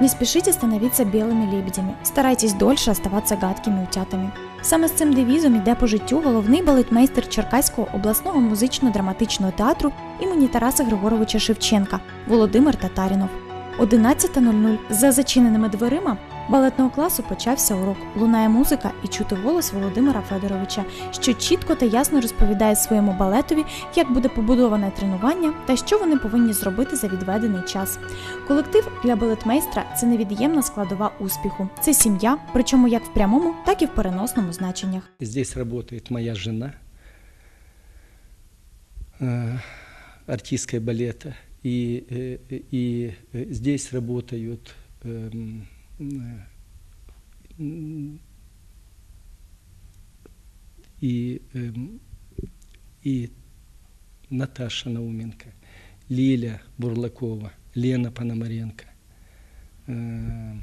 Не спешите становиться белыми лебедями, старайтесь дольше оставаться гадкими утятами. Саме з цим девізом йде по життю головний балетмейстер Черкаського обласного музично-драматичного театру імені Тараса Григоровича Шевченка Володимир Татарінов. 11.00 за зачиненими дверима балетного класу почався урок. Лунає музика і чути голос Володимира Федоровича, що чітко та ясно розповідає своєму балетові, як буде побудоване тренування та що вони повинні зробити за відведений час. Колектив для балетмейстра це невід'ємна складова успіху. Це сім'я, причому як в прямому, так і в переносному значеннях. Здесь работает моя жена, э, артистка балета, и, э, и э, здесь работают эм, э, м, и, эм, и Наташа Науменко, Лиля Бурлакова, Лена Пономаренко, э,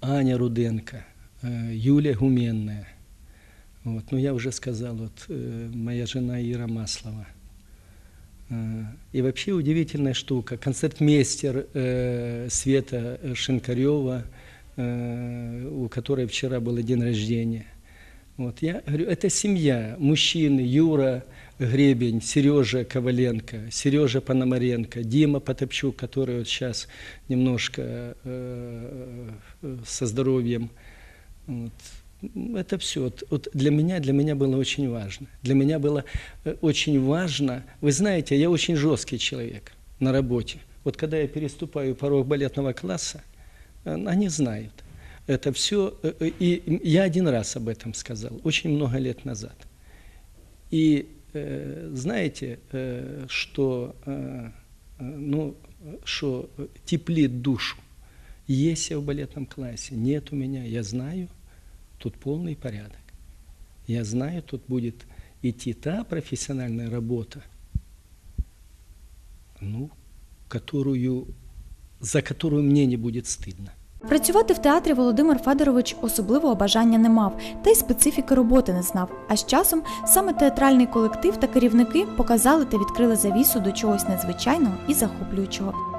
Аня Руденко, э, Юлия Гуменная. Вот. Ну, я уже сказал, вот э, моя жена Ира Маслова. Э, И вообще удивительная штука. Концертмейстер э, Света Шинкарева, э, у которой вчера был день рождения. Вот, я говорю, это семья, мужчины, Юра Гребень, Сережа Коваленко, Сережа Пономаренко, Дима Потопчук, который вот сейчас немножко э, э, со здоровьем. Вот. Это все. Вот, вот для меня, для меня было очень важно. Для меня было э, очень важно. Вы знаете, я очень жесткий человек на работе. Вот когда я переступаю порог балетного класса, э, они знают. Это все. И я один раз об этом сказал, очень много лет назад. И э, знаете, э, что, э, э, ну, что теплит душу. Есть я в балетном классе, нет у меня, я знаю, тут полный порядок. Я знаю, тут будет идти та профессиональная работа, ну, которую, за которую мне не будет стыдно. Працювати в театрі Володимир Федорович особливого бажання не мав, та й специфіки роботи не знав. А з часом саме театральний колектив та керівники показали та відкрили завісу до чогось незвичайного і захоплюючого.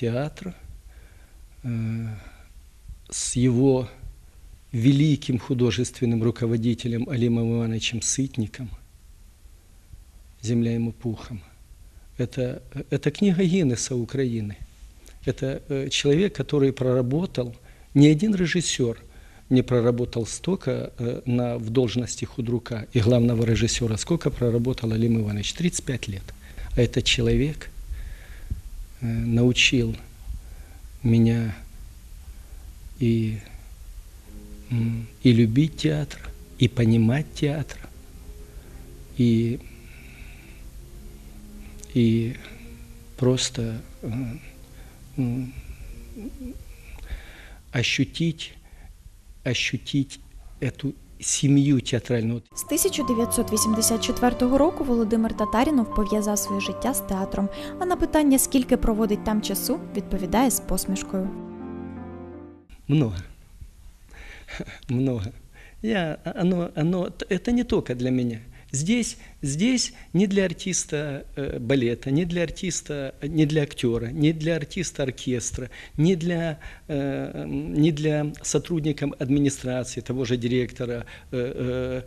Театр э, с его великим художественным руководителем Алимом Ивановичем Сытником «Земля ему пухом». Это, это книга Гиннеса Украины. Это э, человек, который проработал, ни один режиссер не проработал столько э, на, в должности худрука и главного режиссера, сколько проработал Алим Иванович. 35 лет. А этот человек научил меня и, и любить театр, и понимать театр, и, и просто э, ощутить, ощутить эту семью театральну. З 1984 року Володимир Татарінов пов'язав своє життя з театром, а на питання, скільки проводить там часу, відповідає з посмішкою. Много. Много. Я, оно, оно, т- это не только для меня. Здесь, здесь не для артиста э, балета, не для артиста, не для актера, не для артиста оркестра, не для, э, не для сотрудника администрации, того же директора э,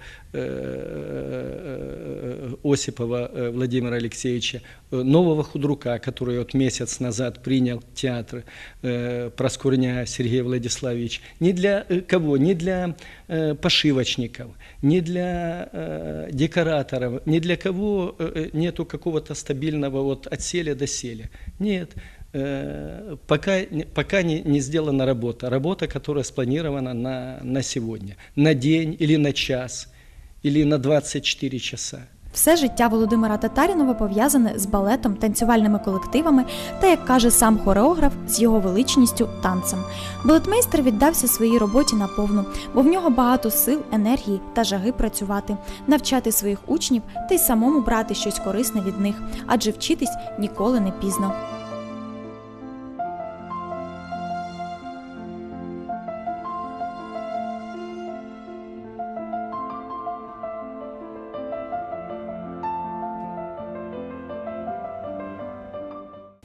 Осипова Владимира Алексеевича, нового худрука, который вот месяц назад принял театр, Проскурня Сергей Владиславович, не для кого, не для пошивочников, не для декораторов, ни для кого э, э, нету какого-то стабильного вот от селя до селя. Нет, э, пока, пока не, не сделана работа. Работа, которая спланирована на, на сегодня, на день или на час, или на 24 часа. Все життя Володимира Татарінова пов'язане з балетом, танцювальними колективами та, як каже сам хореограф, з його величністю танцем. Балетмейстер віддався своїй роботі наповну, бо в нього багато сил, енергії та жаги працювати, навчати своїх учнів та й самому брати щось корисне від них, адже вчитись ніколи не пізно.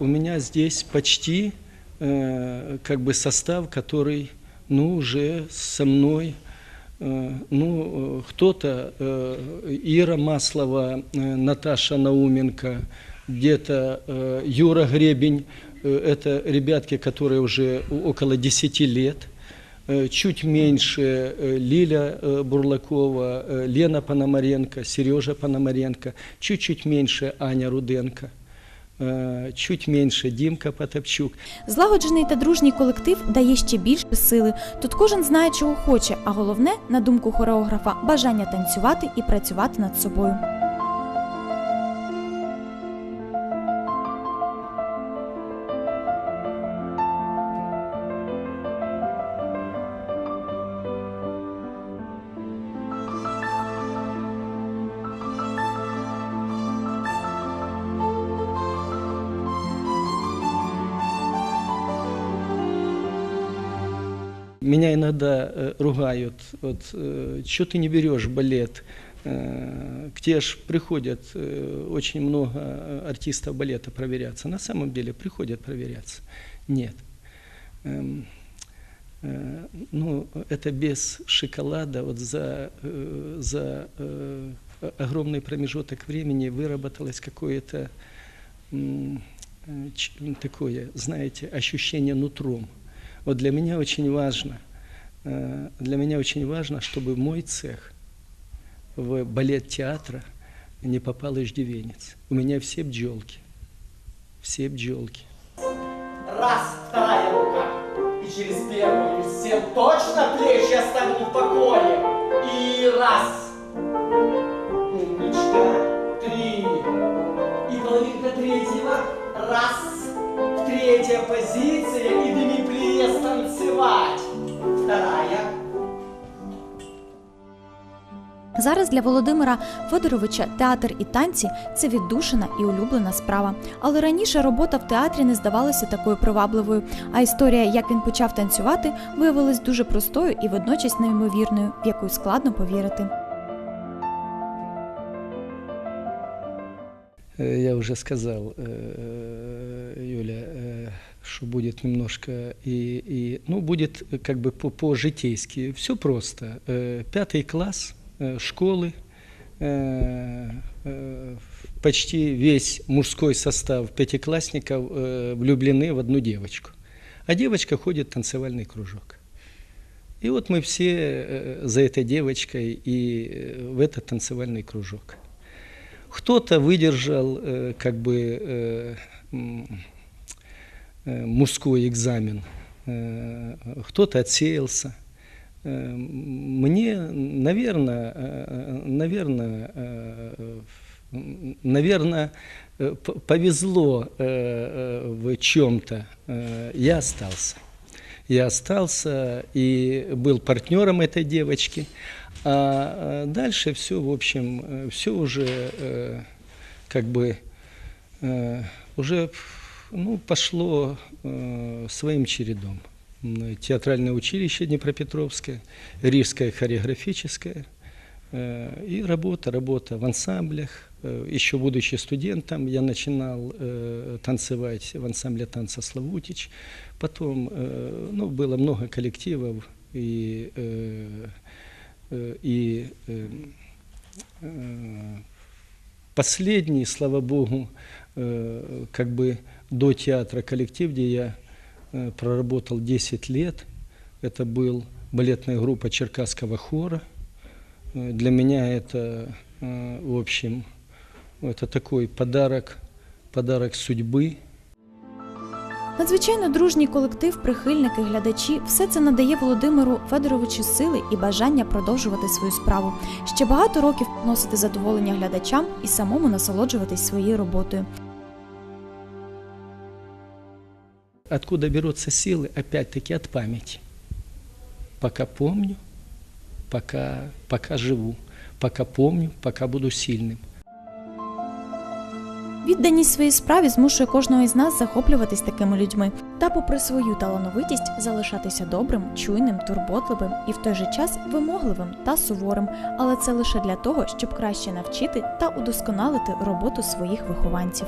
У меня здесь почти э, как бы состав, который, ну, уже со мной, э, ну, кто-то, э, Ира Маслова, э, Наташа Науменко, где-то Юра Гребень, это ребятки, которые уже около 10 лет, чуть меньше Лиля Бурлакова, Лена Пономаренко, Сережа Пономаренко, чуть-чуть меньше Аня Руденко, чуть менше Дімка Потапчук. Злагоджений та дружній колектив дає ще більше сили. Тут кожен знає, чого хоче, а головне, на думку хореографа, бажання танцювати і працювати над собою. Меня иногда э, ругают, вот, что ты не берешь балет. Э, К тебе ж приходят э, очень много э, артистов балета проверяться. На самом деле приходят проверяться. Нет. Эм, э, Ну, это без шоколада, вот за, э, за э, огромный промежуток времени выработалось какое-то э, такое, знаете, ощущение нутром. Вот для меня очень важно, э, для меня очень важно, чтобы мой цех в балет театра не попал иждивенец. У меня все бджелки, все бджелки. Раз, вторая рука. И через первую всем точно плечи оставлю в покое. И раз. Умничка. Три. И половинка третьего. Раз. Третья позиция. Зараз для Володимира Федоровича театр і танці це віддушина і улюблена справа. Але раніше робота в театрі не здавалася такою привабливою. А історія, як він почав танцювати, виявилась дуже простою і водночас неймовірною, в яку складно повірити. Э, Я уже сказал, э, Юля, э, что будет немножко и, и ну, будет э, как бы по- по-житейски. Все просто. Э, Пятый класс э, Школы, э, э, почти весь мужской состав пятиклассников э, влюблены в одну девочку. А девочка ходит в танцевальный кружок. И вот мы все э, за этой девочкой и э, в этот танцевальный кружок. Кто-то выдержал э, как бы э, э, мужской экзамен, э, кто-то отсеялся. Э, Мне, наверное, наверное, наверное, э, п- повезло э, э, в чем-то. Э, Я остался. Я остался и был партнером этой девочки. А э, дальше все, в общем, все уже э, как бы э, уже ну, пошло э, своим чередом. Театральное училище Днепропетровское, Рижское хореографическое. э, И работа, работа в ансамблях. Э, Еще будучи студентом, я начинал э, танцевать в ансамбле танца «Славутич». Потом ну, было много коллективов, и, и последний, слава богу, как бы до театра коллектив, где я проработал 10 лет, это был балетная группа Черкасского хора. Э, Для меня это, э, в общем, это такой подарок, подарок судьбы, Надзвичайно дружній колектив, прихильники, глядачі все це надає Володимиру Федоровичу сили і бажання продовжувати свою справу. Ще багато років носити задоволення глядачам і самому насолоджуватись своєю роботою. Откуда берутся силы? Опять-таки от памяти. Пока помню, пока, пока живу, пока помню, пока буду сильным. Відданість своїй справі змушує кожного із нас захоплюватись такими людьми та, попри свою талановитість, залишатися добрим, чуйним, турботливим і в той же час вимогливим та суворим. Але це лише для того, щоб краще навчити та удосконалити роботу своїх вихованців.